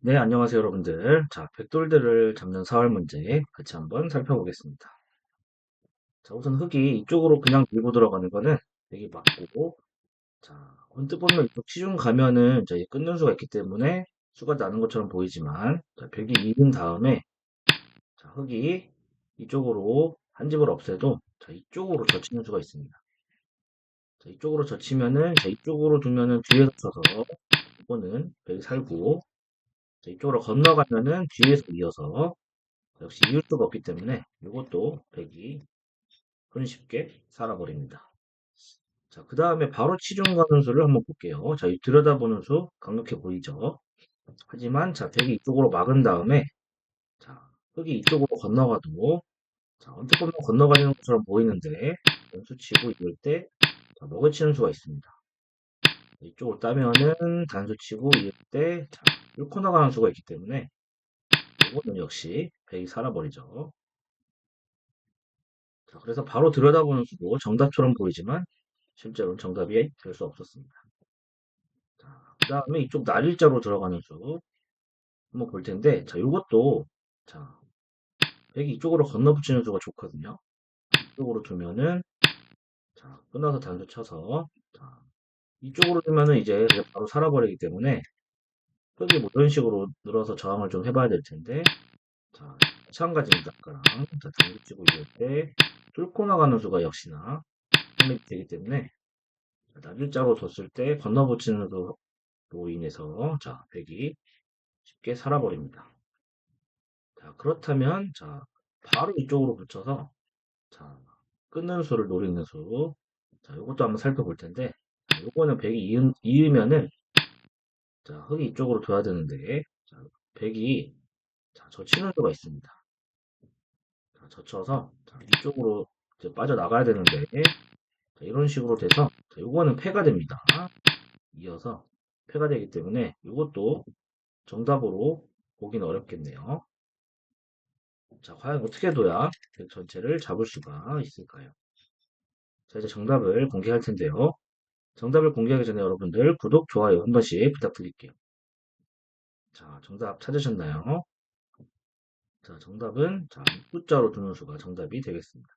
네, 안녕하세요, 여러분들. 자, 백돌들을 잡는 사활 문제 같이 한번 살펴보겠습니다. 자, 우선 흙이 이쪽으로 그냥 밀고 들어가는 거는 되게 맞고, 자, 언뜻 보면 이쪽 치중 가면은 저희 끊는 수가 있기 때문에 수가 나는 것처럼 보이지만, 자, 벽이 익은 다음에, 자, 흙이 이쪽으로 한 집을 없애도, 자, 이쪽으로 젖히는 수가 있습니다. 자, 이쪽으로 젖히면은, 자, 이쪽으로 두면은 뒤에서 쳐서, 이거는 벽이 살고, 자, 이쪽으로 건너가면은 뒤에서 이어서, 역시 이을 수가 없기 때문에 이것도 100이 손쉽게 살아버립니다. 자, 그 다음에 바로 치중 가는 수를 한번 볼게요. 자, 이 들여다보는 수 강력해 보이죠? 하지만 자, 100이 이쪽으로 막은 다음에 자, 흙이 이쪽으로 건너가도 자, 언뜻 보면 건너가는 것처럼 보이는데 연수 치고 이럴 때 자, 먹어치는 수가 있습니다. 이쪽으로 따면은 단수 치고 이럴 때 자, 뚫고 나가는 수가 있기 때문에 이거는 역시 100이 살아버리죠. 자, 그래서 바로 들여다보는 수도 정답처럼 보이지만 실제로는 정답이 될 수 없었습니다. 자, 그 다음에 이쪽 날일자로 들어가는 수 한번 볼 텐데 자, 이것도 자, 100이 이쪽으로 건너붙이는 수가 좋거든요. 이쪽으로 두면은 자, 끊어서 단수 쳐서 자, 이쪽으로 두면은 이제 바로 살아버리기 때문에 흙이 뭐 이런 식으로 늘어서 저항을 좀 해봐야 될 텐데 자, 마찬가지입니다. 아까랑 자, 단수 치고 이럴 때 뚫고 나가는 수가 역시나 성립이 되기 때문에 날일자로 뒀을 때 건너붙이는 수로 인해서 자, 100이 쉽게 살아버립니다. 자, 그렇다면 자, 바로 이쪽으로 붙여서 자, 끊는 수를 노리는 수. 자, 이것도 한번 살펴볼 텐데 자, 요거는 100이 이으, 이으면은 자, 흙이 이쪽으로 둬야 되는데 자, 100이 자, 젖히는 수가 있습니다. 자, 젖혀서 자, 이쪽으로 이제 빠져나가야 되는데 자, 이런 식으로 돼서 자, 요거는 폐가 됩니다. 이어서 폐가 되기 때문에 이것도 정답으로 보기는 어렵겠네요. 자, 과연 어떻게 둬야 백 전체를 잡을 수가 있을까요? 자, 이제 정답을 공개할 텐데요. 정답을 공개하기 전에 여러분들 구독, 좋아요 한 번씩 부탁드릴게요. 자, 정답 찾으셨나요? 자, 정답은 자, 입구자로 두는 수가 정답이 되겠습니다.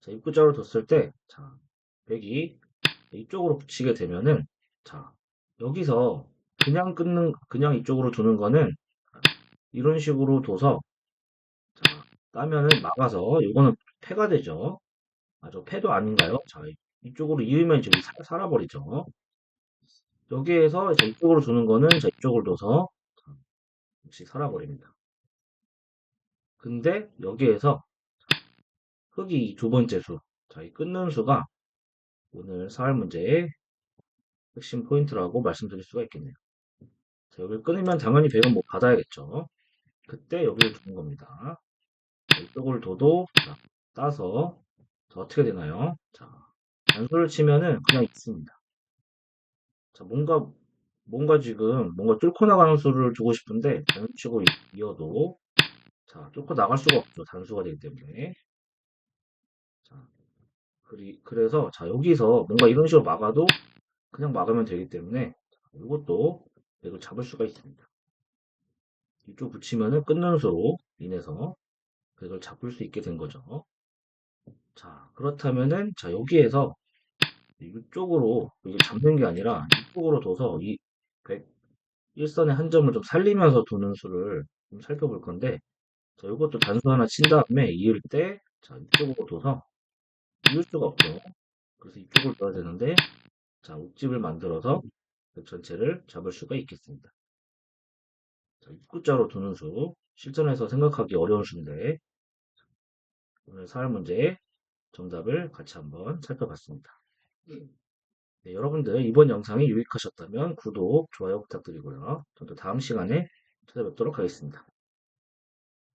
자, 입구자로 뒀을 때 자, 백이 이쪽으로 붙이게 되면은 자, 여기서 그냥 끊는 그냥 이쪽으로 두는 거는 이런 식으로 둬서 자, 따면은 막아서 이거는 패가 되죠. 아, 저 패도 아닌가요? 자, 이쪽으로 이으면 지금 사, 살아버리죠. 여기에서 자, 이쪽으로 두는 거는 자, 이쪽을 둬서 자, 역시 살아버립니다. 근데 여기에서 흙이 두 번째 수, 자, 이 끊는 수가 오늘 사활 문제의 핵심 포인트라고 말씀드릴 수가 있겠네요. 자, 여기를 끊으면 당연히 100은 뭐 받아야겠죠. 그때 여기를 두는 겁니다. 자, 이쪽을 둬도 자, 따서 자, 어떻게 되나요? 자, 단수를 치면은 그냥 있습니다. 자, 뭔가 뭔가 지금 뭔가 뚫고 나가는 수를 주고 싶은데 단수 치고 이어도 자, 뚫고 나갈 수가 없죠. 단수가 되기 때문에. 자, 그리, 그래서 자, 여기서 뭔가 이런 식으로 막아도 그냥 막으면 되기 때문에 이것도 이걸 잡을 수가 있습니다. 이쪽 붙이면은 끊는 수로 인해서 이걸 잡을 수 있게 된 거죠. 자, 그렇다면은, 자, 여기에서 이쪽으로, 잡는 게 아니라 이쪽으로 둬서 이 101선의 한 점을 좀 살리면서 두는 수를 좀 살펴볼 건데, 자, 이것도 단수 하나 친 다음에 이을 때, 자, 이쪽으로 둬서 이을 수가 없죠. 그래서 이쪽을 둬야 되는데, 자, 옥집을 만들어서 그 전체를 잡을 수가 있겠습니다. 자, 입구자로 두는 수, 실전에서 생각하기 어려운 수인데, 오늘 사활 문제 정답을 같이 한번 살펴봤습니다. 네, 여러분들 이번 영상이 유익하셨다면 구독, 좋아요 부탁드리고요. 저도 다음 시간에 찾아뵙도록 하겠습니다.